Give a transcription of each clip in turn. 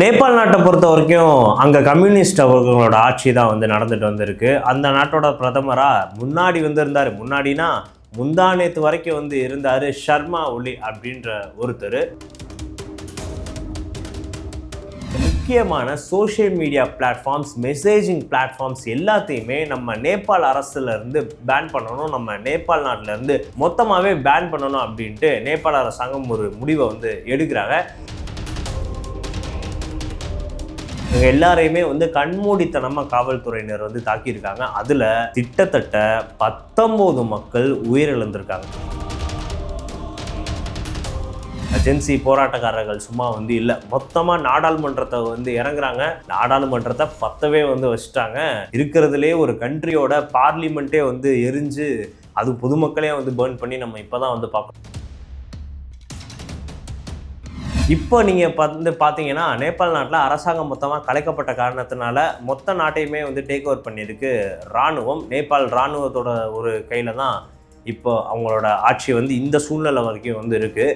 நேபாள் நாட்டை பொறுத்த வரைக்கும் அங்கே கம்யூனிஸ்ட் அவர்களோட ஆட்சி தான் வந்து நடந்துட்டு வந்திருக்கு. அந்த நாட்டோட பிரதமராக முன்னாடி வந்திருந்தார். முன்னாடினா முந்தா நேத்து வரைக்கும் வந்து இருந்தார் ஷர்மா ஒலி அப்படின்ற ஒருத்தர். முக்கியமான social media platforms messaging platforms எல்லாத்தையுமே நம்ம நேபாள் அரசுலேருந்து பேன் பண்ணணும். நம்ம நேபாள் நாட்டிலேருந்து மொத்தமாகவே பேன் பண்ணணும் அப்படின்ட்டு நேபாள் அரசாங்கம் ஒரு முடிவை வந்து எடுக்கிறாங்க. இவங்க எல்லாரையுமே வந்து கண்மூடித்தனமாக காவல்துறையினர் வந்து தாக்கியிருக்காங்க. அதில் கிட்டத்தட்ட பத்தொம்போது மக்கள் உயிரிழந்திருக்காங்க. ஜென்சி போராட்டக்காரர்கள் சும்மா வந்து இல்லை. மொத்தமாக நாடாளுமன்றத்தை வந்து இறங்குறாங்க. நாடாளுமன்றத்தை பத்தவே வந்து வச்சுட்டாங்க. இருக்கிறதுலே ஒரு கண்ட்ரியோட பார்லிமெண்ட்டே வந்து எரிஞ்சு அது பொதுமக்களே வந்து பேர்ன் பண்ணி நம்ம இப்போ தான் வந்து பார்க்கணும் இப்போ நீங்கள் வந்து பார்த்தீங்கன்னா நேபாள் நாட்டில் அரசாங்கம் மொத்தமாக கலைக்கப்பட்ட காரணத்தினால மொத்த நாட்டையுமே வந்து டேக் ஓவர் பண்ணியிருக்கு இராணுவம். நேபாள் இராணுவத்தோட ஒரு கையில் தான் இப்போ அவங்களோட ஆட்சி வந்து இந்த சூழ்நிலை வரைக்கும் வந்து இருக்குது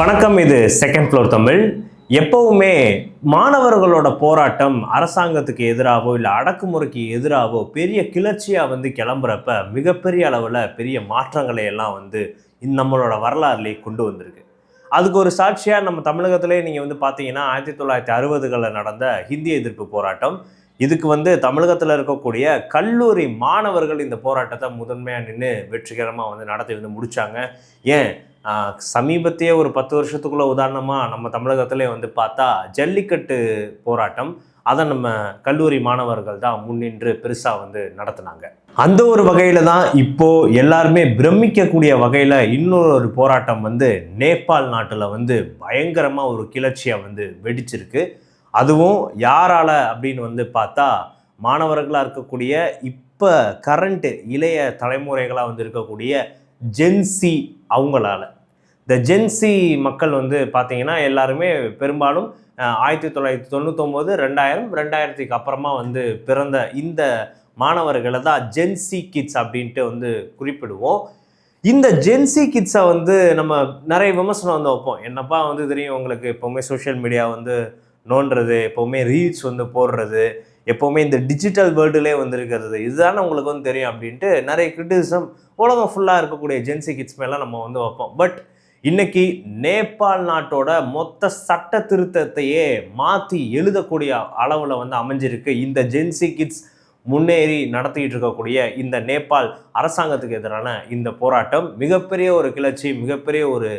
வணக்கம் இது செகண்ட் ஃப்ளோர் தமிழ். எப்பவுமே மாணவர்களோட போராட்டம் அரசாங்கத்துக்கு எதிராகவோ இல்லை அடக்குமுறைக்கு எதிராகவோ பெரிய கிளர்ச்சியாக வந்து கிளம்புறப்ப மிகப்பெரிய அளவில் பெரிய மாற்றங்களை எல்லாம் வந்து நம்மளோட வரலாறுலேயே கொண்டு வந்திருக்கு. அதுக்கு ஒரு சாட்சியாக நம்ம தமிழகத்திலே நீங்கள் வந்து பார்த்தீங்கன்னா ஆயிரத்தி தொள்ளாயிரத்தி அறுபதுகளில் நடந்த ஹிந்தி எதிர்ப்பு போராட்டம். இதுக்கு வந்து தமிழகத்தில் இருக்கக்கூடிய கல்லூரி மாணவர்கள் இந்த போராட்டத்தை முதன்மையாக நின்று வெற்றிகரமாக வந்து நடத்தி வந்து முடித்தாங்க ஏன்? சமீபத்திய ஒரு பத்து வருஷத்துக்குள்ள உதாரணமாக நம்ம தமிழகத்திலே வந்து பார்த்தா ஜல்லிக்கட்டு போராட்டம் அதை நம்ம கல்லூரி மாணவர்கள் தான் முன்னின்று பெருசாக வந்து நடத்துனாங்க. அந்த ஒரு வகையில் தான் இப்போது எல்லாருமே பிரமிக்கக்கூடிய வகையில் இன்னொரு போராட்டம் வந்து நேபாள் நாட்டில் வந்து பயங்கரமாக ஒரு கிளர்ச்சியாக வந்து வெடிச்சிருக்கு. அதுவும் யாரால் அப்படின்னு வந்து பார்த்தா மாணவர்களாக இருக்கக்கூடிய இப்போ கரண்ட் இளைய தலைமுறைகளாக வந்து இருக்கக்கூடிய ஜென்சி அவங்களால. இந்த ஜென்சி மக்கள் வந்து பார்த்தீங்கன்னா எல்லாருமே பெரும்பாலும் ஆயிரத்தி தொள்ளாயிரத்தி தொண்ணூத்தொம்போது ரெண்டாயிரம் ரெண்டாயிரத்துக்கு அப்புறமா வந்து பிறந்த இந்த மாணவர்களை தான் ஜென்சி கிட்ஸ் அப்படின்ட்டு வந்து குறிப்பிடுவோம். இந்த ஜென்சி கிட்ஸை வந்து நம்ம நிறைய விமர்சனம் வந்து வைப்போம். என்னப்பா வந்து தெரியும் உங்களுக்கு எப்போவுமே சோஷியல் மீடியா வந்து நோண்டுறது எப்போவுமே ரீல்ஸ் வந்து போடுறது எப்போவுமே இந்த டிஜிட்டல் வேர்ல்டுலே வந்திருக்கிறது. இதுதானே உங்களுக்கு வந்து தெரியும் அப்படின்ட்டு நிறைய கிரிட்டிசிசம் உலகம் ஃபுல்லாக இருக்கக்கூடிய ஜென்சி கிட்ஸ் மேலாம் நம்ம வந்து வைப்போம். பட் இன்னைக்கு நேபாள் நாட்டோட மொத்த சட்ட திருத்தத்தையே மாற்றி எழுதக்கூடிய அளவில் வந்து அமைஞ்சிருக்கு இந்த ஜென்சி கிட்ஸ் முன்னேறி நடத்திக்கிட்டு இருக்கக்கூடிய இந்த நேபாள் அரசாங்கத்துக்கு எதிரான இந்த போராட்டம். மிகப்பெரிய ஒரு கிளர்ச்சி மிகப்பெரிய ஒரு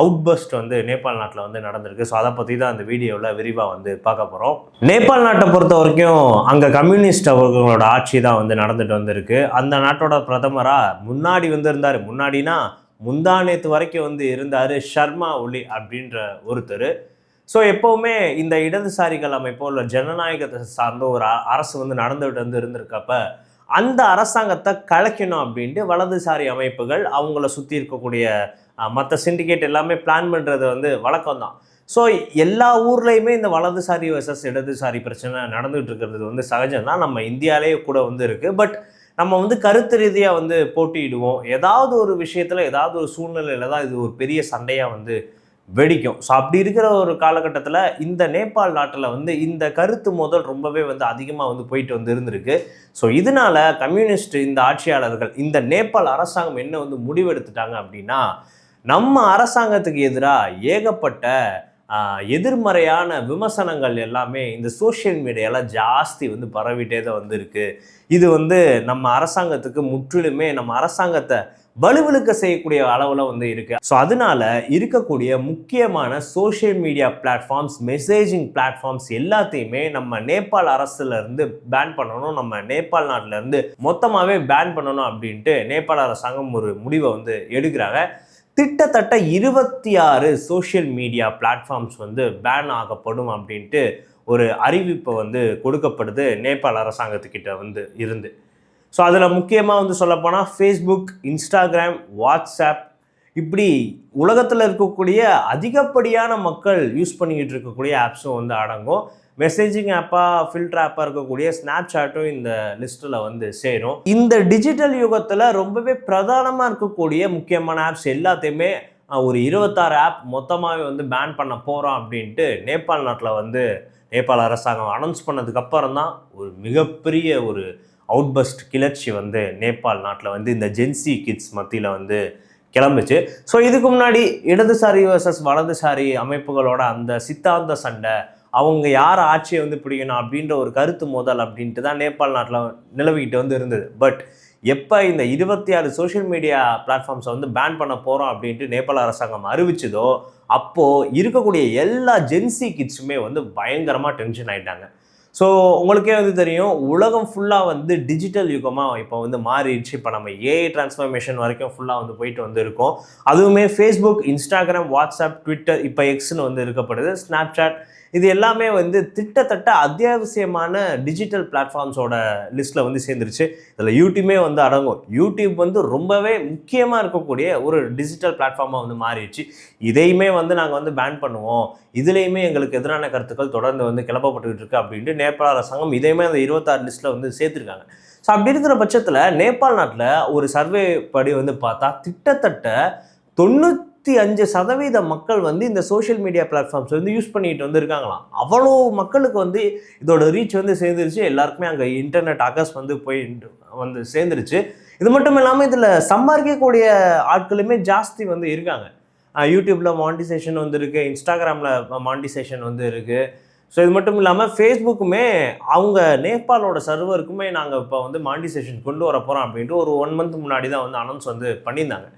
அவுட்பஸ்ட் வந்து நேபாள் நாட்டில் வந்து நடந்திருக்கு. ஸோ அதை பற்றி தான் அந்த வீடியோவில் விரிவாக வந்து பார்க்க போகிறோம் நேபாள் நாட்டை பொறுத்த வரைக்கும் அங்கே கம்யூனிஸ்ட் அவர்களோட ஆட்சி தான் வந்து நடந்துட்டு வந்திருக்கு. அந்த நாட்டோட பிரதமராக முன்னாடி வந்திருந்தார் முன்னாடினா முந்தா நேத்து வரைக்கும் வந்து இருந்தார் ஷர்மா ஒலி அப்படின்ற ஒருத்தர். ஸோ எப்போவுமே இந்த இடதுசாரிகள் அமைப்போ இல்லை ஜனநாயகத்தை சார்ந்த ஒரு அரசு வந்து நடந்துகிட்டு வந்து இருந்திருக்கப்ப அந்த அரசாங்கத்தை கலைக்கணும் அப்படின்ட்டு வலதுசாரி அமைப்புகள் அவங்கள சுற்றி இருக்கக்கூடிய மற்ற சிண்டிகேட் எல்லாமே பிளான் பண்ணுறது வந்து வழக்கம் தான் ஸோ எல்லா ஊர்லேயுமே இந்த வலதுசாரி வர்சஸ் இடதுசாரி பிரச்சனை நடந்துகிட்டு இருக்கிறது வந்து சகஜம் தான் நம்ம இந்தியாவிலேயே கூட வந்து இருக்குது பட் நம்ம வந்து கருத்து ரீதியாக வந்து போட்டியிடுவோம். ஏதாவது ஒரு விஷயத்தில் ஏதாவது ஒரு சூழ்நிலையில் தான் இது ஒரு பெரிய சண்டையாக வந்து வெடிக்கும். ஸோ அப்படி இருக்கிற ஒரு காலகட்டத்தில் இந்த நேபாள் நாட்டில் வந்து இந்த கருத்து மோதல் ரொம்பவே வந்து அதிகமாக வந்து போயிட்டு வந்து இருந்திருக்கு. ஸோ இதனால கம்யூனிஸ்ட் இந்த ஆட்சியாளர்கள் இந்த நேபாள் அரசாங்கம் என்ன வந்து முடிவெடுத்துட்டாங்க அப்படின்னா நம்ம அரசாங்கத்துக்கு எதிராக ஏகப்பட்ட எதிர்மறையான விமர்சனங்கள் எல்லாமே இந்த சோஷியல் மீடியாவில் ஜாஸ்தி வந்து பரவிட்டே தான் வந்திருக்கு. இது வந்து நம்ம அரசாங்கத்துக்கு முற்றிலுமே நம்ம அரசாங்கத்தை வலுவிழுக்க செய்யக்கூடிய அளவில் வந்து இருக்கு. ஸோ அதனால இருக்கக்கூடிய முக்கியமான social media platforms messaging platforms எல்லாத்தையுமே நம்ம நேபாள் அரசுலேருந்து பேன் பண்ணணும். நம்ம நேபாள் நாட்டிலேருந்து மொத்தமாகவே பேன் பண்ணணும் அப்படின்ட்டு நேபாள் அரசாங்கம் ஒரு முடிவை வந்து எடுக்கிறாங்க. கிட்டத்தட்ட இருபத்தி ஆறு சோஷியல் மீடியா பிளாட்ஃபார்ம்ஸ் வந்து பேன் ஆகப்படும் அப்படின்ட்டு ஒரு அறிவிப்பை வந்து கொடுக்கப்படுது நேபாள் அரசாங்கத்துக்கிட்ட வந்து இருந்து. ஸோ அதில் முக்கியமாக வந்து சொல்லப்போனால் ஃபேஸ்புக் இன்ஸ்டாகிராம் வாட்ஸ்அப் இப்படி உலகத்தில் இருக்கக்கூடிய அதிகப்படியான மக்கள் யூஸ் பண்ணிக்கிட்டு இருக்கக்கூடிய ஆப்ஸும் வந்து அடங்கும். மெசேஜிங் ஆப்பாக ஃபில்டர் ஆப்பாக இருக்கக்கூடிய ஸ்னாப் சாட்டும் இந்த லிஸ்ட்டில் வந்து சேரும். இந்த டிஜிட்டல் யுகத்தில் ரொம்பவே பிரதானமாக இருக்கக்கூடிய முக்கியமான ஆப்ஸ் எல்லாத்தையுமே ஒரு இருபத்தாறு ஆப் மொத்தமாகவே வந்து பேன் பண்ண போகிறோம் அப்படின்ட்டு நேபாள் நாட்டில் வந்து நேபாள் அரசாங்கம் அனௌன்ஸ் பண்ணதுக்கப்புறம் தான் ஒரு மிகப்பெரிய ஒரு அவுட்பஸ்ட் கிளர்ச்சி வந்து நேபாள் நாட்டில் வந்து இந்த ஜென்சி கிட்ஸ் மத்தியில் வந்து கிளம்புச்சு. ஸோ இதுக்கு முன்னாடி இடதுசாரி வர்சஸ் வலதுசாரி அமைப்புகளோட அந்த சித்தாந்த சண்டை அவங்க யார் ஆட்சியை வந்து பிடிக்கணும் அப்படின்ற ஒரு கருத்து மோதல் அப்படின்ட்டு தான் நேபாள் நாட்டில் நிலவிக்கிட்டு வந்து இருந்தது. பட் எப்போ இந்த இருபத்தி ஆறு சோஷியல் மீடியா பிளாட்ஃபார்ம்ஸை வந்து பேன் பண்ண போகிறோம் அப்படின்ட்டு நேபாள அரசாங்கம் அறிவிச்சதோ அப்போது இருக்கக்கூடிய எல்லா ஜென்சி கிட்ஸுமே வந்து பயங்கரமாக டென்ஷன் ஆகிட்டாங்க ஸோ உங்களுக்கே வந்து தெரியும் உலகம் ஃபுல்லாக வந்து டிஜிட்டல் யுகமாக இப்போ வந்து மாறிடுச்சு. இப்போ நம்ம ஏஐ டிரான்ஸ்ஃபர்மேஷன் வரைக்கும் ஃபுல்லாக வந்து போயிட்டு வந்து இருக்கோம். அதுவுமே ஃபேஸ்புக் இன்ஸ்டாகிராம் வாட்ஸ்அப் ட்விட்டர் இப்போ எக்ஸ்னு வந்து இருக்கப்படுது ஸ்னாப்சாட் இது எல்லாமே வந்து திட்டத்தட்ட அத்தியாவசியமான டிஜிட்டல் பிளாட்ஃபார்ம்ஸோட லிஸ்ட்டில் வந்து சேர்ந்துருச்சு. இதில் யூடியூபே வந்து அடங்கும். யூடியூப் வந்து ரொம்பவே முக்கியமாக இருக்கக்கூடிய ஒரு டிஜிட்டல் பிளாட்ஃபார்மாக வந்து மாறிடுச்சு. இதையுமே வந்து நாங்கள் வந்து பேன் பண்ணுவோம். இதுலேயுமே எங்களுக்கு எதிரான கருத்துக்கள் தொடர்ந்து வந்து கிளப்பப்பட்டுக்கிட்டு இருக்கு அப்படின்ட்டு நேபாள அரசாங்கம் இதையுமே அந்த இருபத்தாறு லிஸ்ட்டில் வந்து சேர்த்துருக்காங்க. ஸோ அப்படி இருக்கிற பட்சத்தில் நேபாள் நாட்டில் ஒரு சர்வே படி வந்து பார்த்தா திட்டத்தட்ட தொண்ணூற்றி அஞ்சு சதவீத மக்கள் வந்து இந்த சோஷியல் மீடியா பிளாட்ஃபார்ம்ஸ் வந்து யூஸ் பண்ணிட்டு வந்துருக்காங்களாம். அவ்வளோ மக்களுக்கு வந்து இதோட ரீச் வந்து சேர்ந்துருச்சு. எல்லாருக்குமே அங்கே இன்டர்நெட் அகஸ் வந்து போய் வந்து சேர்ந்துருச்சு. இது மட்டும் இல்லாமல் இதில் சம்பாதிக்கக்கூடிய ஆட்களுமே ஜாஸ்தி வந்து இருக்காங்க. யூடியூப்பில் மாண்டிசேஷன் வந்து இருக்குது இன்ஸ்டாகிராமில் மாண்டிசேஷன் வந்து இருக்கு ஸோ இது மட்டும் இல்லாமல் ஃபேஸ்புக்குமே அவங்க நேபாளோட சர்வருக்குமே நாங்கள் இப்போ வந்து மாண்டிசேஷன் கொண்டு வர போகிறோம் அப்படின்ட்டு ஒரு ஒன் மந்த் முன்னாடி தான் வந்து அனௌன்ஸ் வந்து பண்ணியிருந்தாங்க.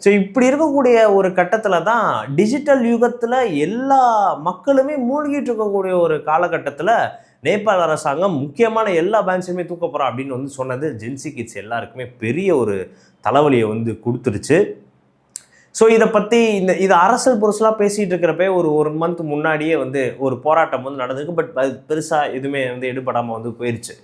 ஸோ இப்படி இருக்கக்கூடிய ஒரு கட்டத்தில் தான் டிஜிட்டல் யுகத்தில் எல்லா மக்களுமே மூழ்கிட்டு இருக்கக்கூடிய ஒரு காலகட்டத்தில் நேபாள அரசாங்கம் முக்கியமான எல்லா பேங்க்ஸுமே தூக்க போகிறோம் அப்படின்னு வந்து சொன்னது ஜென்சி கிட்ஸ் எல்லாருக்குமே பெரிய ஒரு தலைவலியை வந்து கொடுத்துருச்சு ஸோ இதை பற்றி இந்த இது அரசல் புரசலாக பேசிகிட்டு இருக்கிறப்ப ஒரு ஒரு மந்த் முன்னாடியே வந்து ஒரு போராட்டம் வந்து நடந்திருக்கு. பட் அது பெருசாக எதுவுமே வந்து எடுபடாமல் வந்து போயிடுச்சு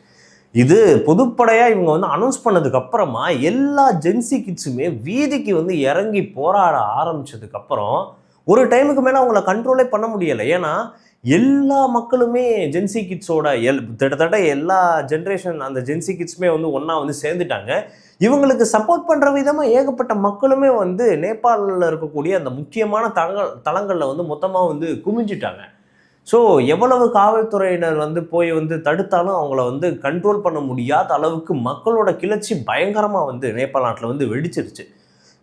இது பொதுப்படையாக இவங்க வந்து அனௌன்ஸ் பண்ணதுக்கு அப்புறமா எல்லா ஜென்சி கிட்ஸுமே வீதிக்கு வந்து இறங்கி போராட ஆரம்பிச்சதுக்கப்புறம் ஒரு டைமுக்கு மேலே அவங்கள கண்ட்ரோலே பண்ண முடியலை. ஏன்னா எல்லா மக்களுமே ஜென்சி கிட்ஸோட எல் கிட்டத்தட்ட எல்லா ஜென்ரேஷன் அந்த ஜென்சி கிட்ஸுமே வந்து ஒன்றா வந்து சேர்ந்துட்டாங்க. இவங்களுக்கு சப்போர்ட் பண்ணுற விதமாக ஏகப்பட்ட மக்களுமே வந்து நேபாளில் இருக்கக்கூடிய அந்த முக்கியமான தளங்கள் தளங்களில் வந்து மொத்தமாக வந்து குமிஞ்சிட்டாங்க. ஸோ எவ்வளவு காவல்துறையினர் வந்து போய் வந்து தடுத்தாலும் அவங்கள வந்து கண்ட்ரோல் பண்ண முடியாத அளவுக்கு மக்களோட கிளர்ச்சி பயங்கரமாக வந்து நேபாள் நாட்டில் வந்து வெடிச்சிருச்சு.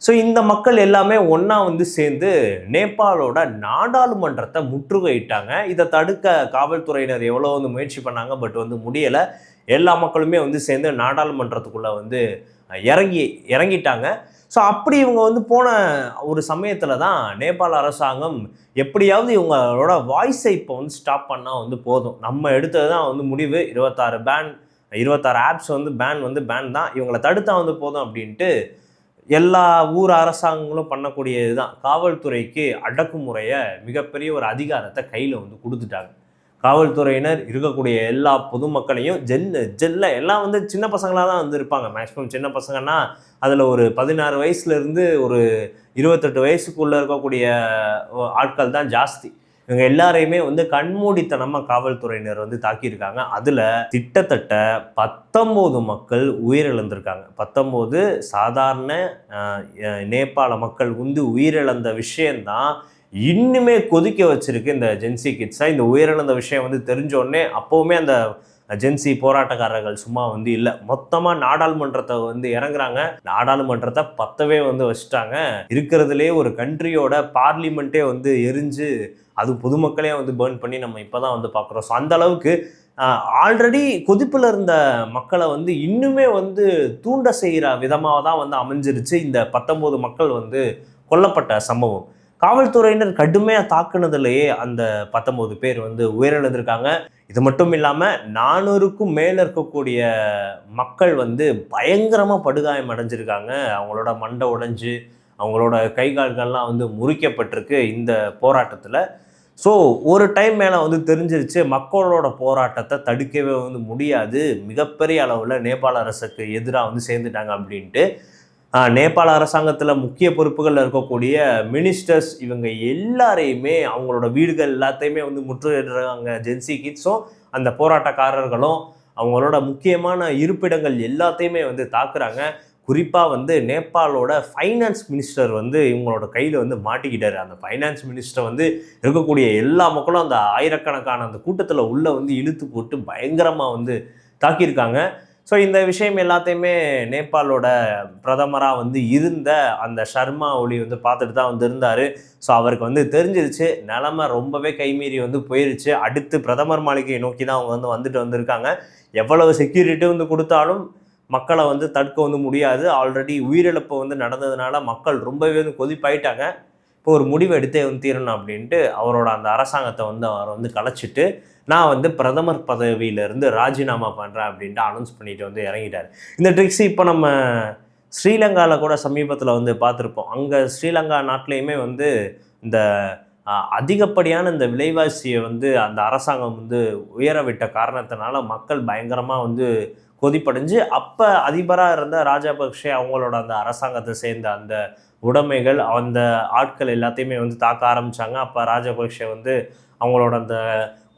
ஸோ இந்த மக்கள் எல்லாமே ஒன்றா வந்து சேர்ந்து நேபாளோட நாடாளுமன்றத்தை முற்றுகையிட்டாங்க. இதை தடுக்க காவல்துறையினர் எவ்வளோ வந்து முயற்சி பண்ணாங்க பட் வந்து முடியலை. எல்லா மக்களுமே வந்து சேர்ந்து நாடாளுமன்றத்துக்குள்ளே வந்து இறங்கி இறங்கிட்டாங்க. ஸோ அப்படி இவங்க வந்து போன ஒரு சமயத்தில் தான் நேபாள அரசாங்கம் எப்படியாவது இவங்களோட வாய்ஸை இப்போ வந்து ஸ்டாப் பண்ணால் வந்து போதும். நம்ம எடுத்தது தான் வந்து முடிவு. இருபத்தாறு பேன் இருபத்தாறு ஆப்ஸ் வந்து பேன் வந்து பேன் தான். இவங்களை தடுத்தா வந்து போதும் அப்படின்ட்டு எல்லா ஊர் அரசாங்கங்களும் பண்ணக்கூடிய இதுதான் காவல்துறைக்கு அடக்குமுறையை மிகப்பெரிய ஒரு அதிகாரத்தை கையில் வந்து கொடுத்துட்டாங்க. காவல்துறையினர் இருக்கக்கூடிய எல்லா பொதுமக்களையும் ஜென் ஜெல்ல எல்லாம் வந்து சின்ன பசங்களாக தான் வந்து இருப்பாங்க. மேக்ஸிமம் சின்ன பசங்கன்னா அதில் ஒரு பதினாறு வயசுலேருந்து ஒரு இருபத்தெட்டு வயசுக்குள்ளே இருக்கக்கூடிய ஆட்கள் தான் ஜாஸ்தி. இவங்க எல்லாரையுமே வந்து கண்மூடித்தனமாக காவல்துறையினர் வந்து தாக்கியிருக்காங்க. அதில் கிட்டத்தட்ட பத்தொம்போது மக்கள் உயிரிழந்திருக்காங்க. பத்தொம்போது சாதாரண நேபாள மக்கள் வந்து உயிரிழந்த விஷயந்தான் இன்னுமே கொதிக்க வச்சிருக்கு இந்த ஜென்சி கிட்ஸாக இந்த உயிரிழந்த விஷயம் வந்து தெரிஞ்சோடனே அப்போவுமே அந்த ஜென்சி போராட்டக்காரர்கள் சும்மா வந்து இல்லை. மொத்தமாக நாடாளுமன்றத்தை வந்து இறங்குறாங்க. நாடாளுமன்றத்தை பத்தவே வந்து வச்சுட்டாங்க. இருக்கிறதுலே ஒரு கண்ட்ரியோட பார்லிமெண்ட்டே வந்து எரிஞ்சு அது பொதுமக்களே வந்து பேர்ன் பண்ணி நம்ம இப்போ தான் வந்து பார்க்குறோம். ஸோ அந்த அளவுக்கு ஆல்ரெடி கொதிப்பில் இருந்த மக்களை வந்து இன்னுமே வந்து தூண்ட செய்கிற விதமாக தான் வந்து அமைஞ்சிருச்சு. இந்த பத்தொம்போது மக்கள் வந்து கொல்லப்பட்ட சம்பவம். காவல்துறையினர் கடுமையாக தாக்குனதுலேயே அந்த பத்தொம்போது பேர் வந்து உயிரிழந்திருக்காங்க. இது மட்டும் இல்லாமல் நானூறுக்கும் மேலே இருக்கக்கூடிய மக்கள் வந்து பயங்கரமாக படுகாயம் அடைஞ்சிருக்காங்க. அவங்களோட மண்டை உடைஞ்சு அவங்களோட கை கால்கள்லாம் வந்து முறிக்கப்பட்டிருக்கு இந்த போராட்டத்தில். ஸோ ஒரு டைம் மேலே வந்து தெரிஞ்சிருச்சு மக்களோட போராட்டத்தை தடுக்கவே வந்து முடியாது. மிகப்பெரிய அளவில் நேபாள அரசுக்கு எதிராக வந்து சேர்ந்துட்டாங்க அப்படின்ட்டு. நேபாள அரசாங்கத்தில் முக்கிய பொறுப்புகளில் இருக்கக்கூடிய மினிஸ்டர்ஸ் இவங்க எல்லாரையுமே அவங்களோட வீடுகள் எல்லாத்தையுமே வந்து முற்றுகையிடுறாங்க. ஜென்சி கிட்ஸும் அந்த போராட்டக்காரர்களும் அவங்களோட முக்கியமான இருப்பிடங்கள் எல்லாத்தையுமே வந்து தாக்குறாங்க. குறிப்பாக வந்து நேபாளோட ஃபைனான்ஸ் மினிஸ்டர் வந்து இவங்களோட கையில் வந்து மாட்டிக்கிட்டார். அந்த ஃபைனான்ஸ் மினிஸ்டர் வந்து இருக்கக்கூடிய எல்லா மக்களும் அந்த ஆயிரக்கணக்கான அந்த கூட்டத்தில் உள்ள வந்து இழுத்து போட்டு பயங்கரமாக வந்து தாக்கியிருக்காங்க. ஸோ இந்த விஷயம் எல்லாத்தையுமே நேபாளோட பிரதமராக வந்து இருந்த அந்த சர்மா ஒளி வந்து பார்த்துட்டு தான் வந்து இருந்தார் ஸோ அவருக்கு வந்து தெரிஞ்சிருச்சு நிலமை ரொம்பவே கைமீறி வந்து போயிருச்சு. அடுத்து பிரதமர் மாளிகையை நோக்கி தான் அவங்க வந்து வந்துட்டு வந்திருக்காங்க. எவ்வளவு செக்யூரிட்டி வந்து கொடுத்தாலும் மக்களை வந்து தடுக்க வந்து முடியாது. ஆல்ரெடி உயிரிழப்பு வந்து நடந்ததுனால மக்கள் ரொம்பவே வந்து கொதிப்பாயிட்டாங்க. இப்போ ஒரு முடிவு எடுத்தே வந்து தீரணும் அப்படின்ட்டு அவரோட அந்த அரசாங்கத்தை வந்து அவர் வந்து கலைச்சிட்டு நான் வந்து பிரதமர் பதவியிலேருந்து ராஜினாமா பண்ணுறேன் அப்படின்ட்டு அனௌன்ஸ் பண்ணிட்டு வந்து இறங்கிட்டார். இந்த ட்ரிக்ஸ் இப்போ நம்ம ஸ்ரீலங்காவில் கூட சமீபத்தில் வந்து பார்த்துருப்போம். அங்கே ஸ்ரீலங்கா நாட்டிலையுமே வந்து இந்த அதிகப்படியான இந்த விலைவாசியை வந்து அந்த அரசாங்கம் வந்து உயர விட்ட காரணத்தினால மக்கள் பயங்கரமாக வந்து கொதிப்படைஞ்சு அப்போ அதிபராக இருந்த ராஜபக்ஷே அவங்களோட அந்த அரசாங்கத்தை சேர்ந்த அந்த உடைமைகள் அந்த ஆட்கள் எல்லாத்தையுமே வந்து தாக்க ஆரம்பிச்சாங்க. அப்போ ராஜபக்ஷே வந்து அவங்களோட அந்த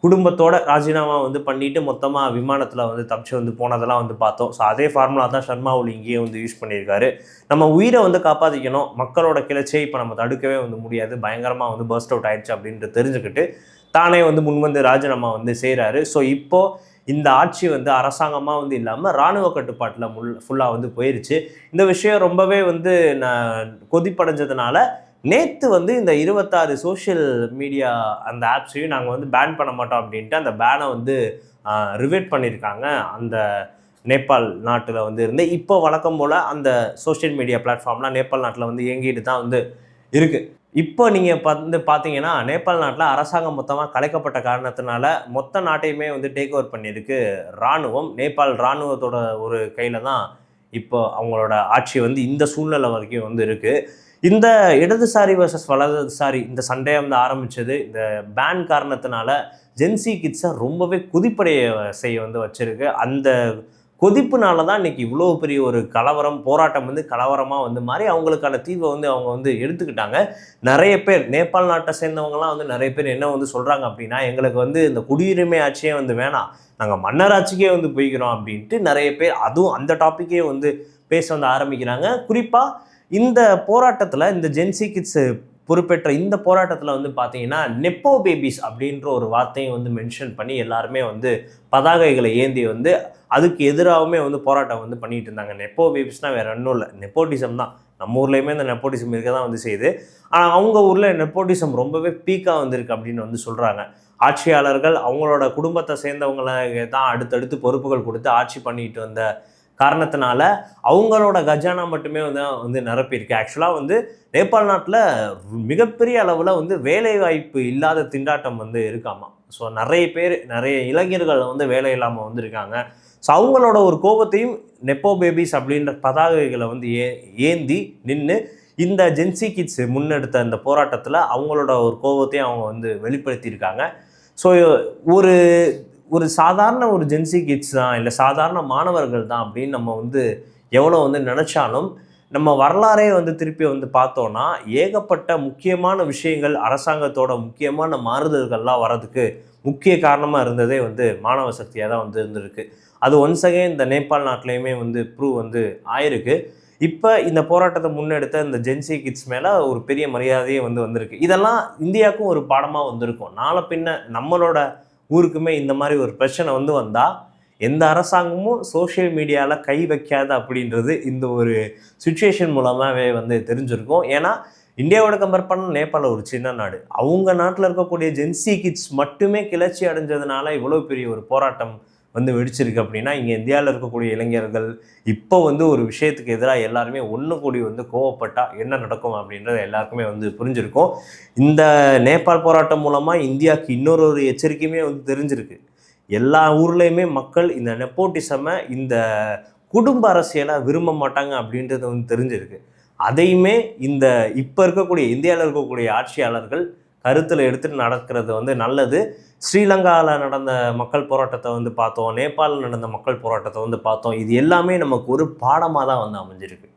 குடும்பத்தோட ராஜினாமா வந்து பண்ணிட்டு மொத்தமாக விமானத்தில் வந்து தப்பிச்சு வந்து போனதெல்லாம் வந்து பார்த்தோம். ஸோ அதே ஃபார்முலா தான் சர்மா ஒலி இங்கேயே வந்து யூஸ் பண்ணியிருக்காரு. நம்ம உயிரை வந்து காப்பாற்றிக்கணும் மக்களோட கிளர்ச்சியை இப்போ நம்ம தடுக்கவே வந்து முடியாது. பயங்கரமாக வந்து பர்ஸ்ட் அவுட் ஆயிடுச்சு அப்படின்ட்டு தெரிஞ்சுக்கிட்டு தானே வந்து முன்வந்து ராஜினாமா வந்து செய்கிறாரு ஸோ இப்போது இந்த ஆட்சி வந்து அரசாங்கமாக வந்து இல்லாமல் இராணுவ கட்டுப்பாட்டில் முல் ஃபுல்லாக வந்து போயிருச்சு. இந்த விஷயம் ரொம்பவே வந்து நான் கொதிப்படைஞ்சதுனால நேற்று வந்து இந்த இருபத்தாறு சோஷியல் மீடியா அந்த ஆப்ஸையும் நாங்கள் வந்து பேன் பண்ண மாட்டோம் அப்படின்ட்டு அந்த பேனை வந்து ரிவேட் பண்ணியிருக்காங்க அந்த நேபாள் நாட்டில் வந்து இருந்து. இப்போ வழக்கம் போல் அந்த சோஷியல் மீடியா பிளாட்ஃபார்ம்லாம் நேபாள் நாட்டில் வந்து இயங்கிட்டு தான் வந்து இருக்குது இப்போ நீங்கள் வந்து பார்த்தீங்கன்னா நேபாள் நாட்டில் அரசாங்கம் மொத்தமாக கலைக்கப்பட்ட காரணத்தினால மொத்த நாட்டையுமே வந்து டேக் ஓவர் பண்ணியிருக்கு இராணுவம் நேபாள் இராணுவத்தோட ஒரு கையில் தான் இப்போ அவங்களோட ஆட்சி வந்து இந்த சூழ்நிலை வரைக்கும் வந்து இருக்குது இந்த இடதுசாரி வர்சஸ் வலதுசாரி இந்த சண்டையை வந்து ஆரம்பிச்சது இந்த பேன் காரணத்தினால ஜென்சி கிட்ஸை ரொம்பவே குதிப்படைய செய்ய வந்து வச்சுருக்கு. அந்த கொதிப்புனால தான் இன்னைக்கு இவ்வளோ பெரிய ஒரு கலவரம் போராட்டம் வந்து கலவரமாக வந்து மாறி அவங்களுக்கான தீர்வை வந்து அவங்க வந்து எடுத்துக்கிட்டாங்க. நிறைய பேர் நேபாள் நாட்டை சேர்ந்தவங்கலாம் வந்து நிறைய பேர் என்ன வந்து சொல்கிறாங்க அப்படின்னா எங்களுக்கு வந்து இந்த குடியுரிமை ஆட்சியே வந்து வேணாம். நாங்கள் மன்னராட்சிக்கே வந்து போய்க்கிறோம் அப்படின்ட்டு நிறைய பேர் அதுவும் அந்த டாப்பிக்கே வந்து பேச வந்து ஆரம்பிக்கிறாங்க. குறிப்பாக இந்த போராட்டத்தில் இந்த ஜென்சி கிட்ஸ் பொறுப்பேற்ற இந்த போராட்டத்தில் வந்து பார்த்தீங்கன்னா நெப்போ பேபிஸ் அப்படின்ற ஒரு வார்த்தையும் வந்து மென்ஷன் பண்ணி எல்லாருமே வந்து பதாகைகளை ஏந்தி வந்து அதுக்கு எதிராகவுமே வந்து போராட்டம் வந்து பண்ணிட்டு இருந்தாங்க. நெப்போ பேபிஸ்னால் வேற ஒன்றும் இல்லை. நெப்போட்டிசம் தான். நம்ம ஊர்லேயுமே இந்த நெப்போட்டிசம் இருக்க தான் வந்து செய்யுது. ஆனால் அவங்க ஊரில் நெப்போட்டிசம் ரொம்பவே பீக்காக வந்திருக்கு அப்படின்னு வந்து சொல்கிறாங்க ஆட்சியாளர்கள் அவங்களோட குடும்பத்தை சேர்ந்தவங்களை தான் அடுத்தடுத்து பொறுப்புகள் கொடுத்து ஆட்சி பண்ணிட்டு வந்த காரணத்தினால அவங்களோட கஜானா மட்டுமே வந்து வந்து நிரப்பியிருக்கு. ஆக்சுவலாக வந்து நேபாள் நாட்டில் மிகப்பெரிய அளவில் வந்து வேலை வாய்ப்பு இல்லாத திண்டாட்டம் வந்து இருக்காமா? ஸோ நிறைய பேர் நிறைய இளைஞர்கள் வந்து வேலை இல்லாமல் வந்திருக்காங்க. ஸோ அவங்களோட ஒரு கோபத்தையும் நெப்போ பேபிஸ் அப்படின்ற பதாகைகளை வந்து ஏ ஏந்தி நின்று இந்த ஜென்சி கிட்ஸ் முன்னெடுத்த அந்த போராட்டத்தில் அவங்களோட ஒரு கோபத்தையும் அவங்க வந்து வெளிப்படுத்தியிருக்காங்க. ஸோ ஒரு ஒரு சாதாரண ஒரு ஜென்சி கிட்ஸ் தான் இல்லை சாதாரண மாணவர்கள் தான் அப்படின்னு நம்ம வந்து எவ்வளோ வந்து நினச்சாலும் நம்ம வரலாறே வந்து திருப்பி வந்து பார்த்தோன்னா ஏகப்பட்ட முக்கியமான விஷயங்கள் அரசாங்கத்தோட முக்கியமான மாறுதல்கள்லாம் வரதுக்கு முக்கிய காரணமாக இருந்ததே வந்து மாணவ சக்தியாக தான் வந்து இருந்திருக்கு. அது ஒன்ஸ் அகைன் இந்த நேபாள் நாட்டிலையுமே வந்து ப்ரூவ் வந்து ஆயிருக்கு. இப்போ இந்த போராட்டத்தை முன்னெடுத்த இந்த ஜென்சி கிட்ஸ் மேலே ஒரு பெரிய மரியாதையே வந்து வந்திருக்கு. இதெல்லாம் இந்தியாவுக்கும் ஒரு பாடமாக வந்திருக்கும். நாளை பின்ன நம்மளோட ஊருக்குமே இந்த மாதிரி ஒரு பிரச்சனை வந்து வந்தால் எந்த அரசாங்கமும் சோஷியல் மீடியாவில் கை வைக்காது அப்படின்றது இந்த ஒரு சுச்சுவேஷன் மூலமாகவே வந்து தெரிஞ்சிருக்கும். ஏன்னா இந்தியாவோட கம்பேர் பண்ண நேபாள ஒரு சின்ன நாடு. அவங்க நாட்டில் இருக்கக்கூடிய ஜென்சி கிட்ஸ் மட்டுமே கிளர்ச்சி அடைஞ்சதுனால இவ்வளோ பெரிய ஒரு போராட்டம் வந்து வெடிச்சிருக்கு அப்படின்னா இங்கே இந்தியாவில் இருக்கக்கூடிய இளைஞர்கள் இப்போ வந்து ஒரு விஷயத்துக்கு எதிராக எல்லாருமே ஒன்று கூடி வந்து கோவப்பட்டால் என்ன நடக்கும் அப்படின்றது எல்லாருக்குமே வந்து புரிஞ்சிருக்கும். இந்த நேபாள் போராட்டம் மூலமாக இந்தியாவுக்கு இன்னொரு ஒரு எச்சரிக்கையுமே வந்து தெரிஞ்சிருக்கு. எல்லா ஊர்லேயுமே மக்கள் இந்த நெப்போட்டிசமை இந்த குடும்ப அரசியலை விரும்ப மாட்டாங்க அப்படின்றது வந்து தெரிஞ்சிருக்கு. அதையுமே இந்த இப்போ இருக்கக்கூடிய இந்தியாவில் இருக்கக்கூடிய ஆட்சியாளர்கள் கருத்தில் எடுத்துகிட்டு நடக்கிறது வந்து நல்லது. ஸ்ரீலங்காவில் நடந்த மக்கள் போராட்டத்தை வந்து பார்த்தோம். நேபாளில் நடந்த மக்கள் போராட்டத்தை வந்து பார்த்தோம். இது எல்லாமே நமக்கு ஒரு பாடமாக தான் வந்து அமைஞ்சிருக்கு.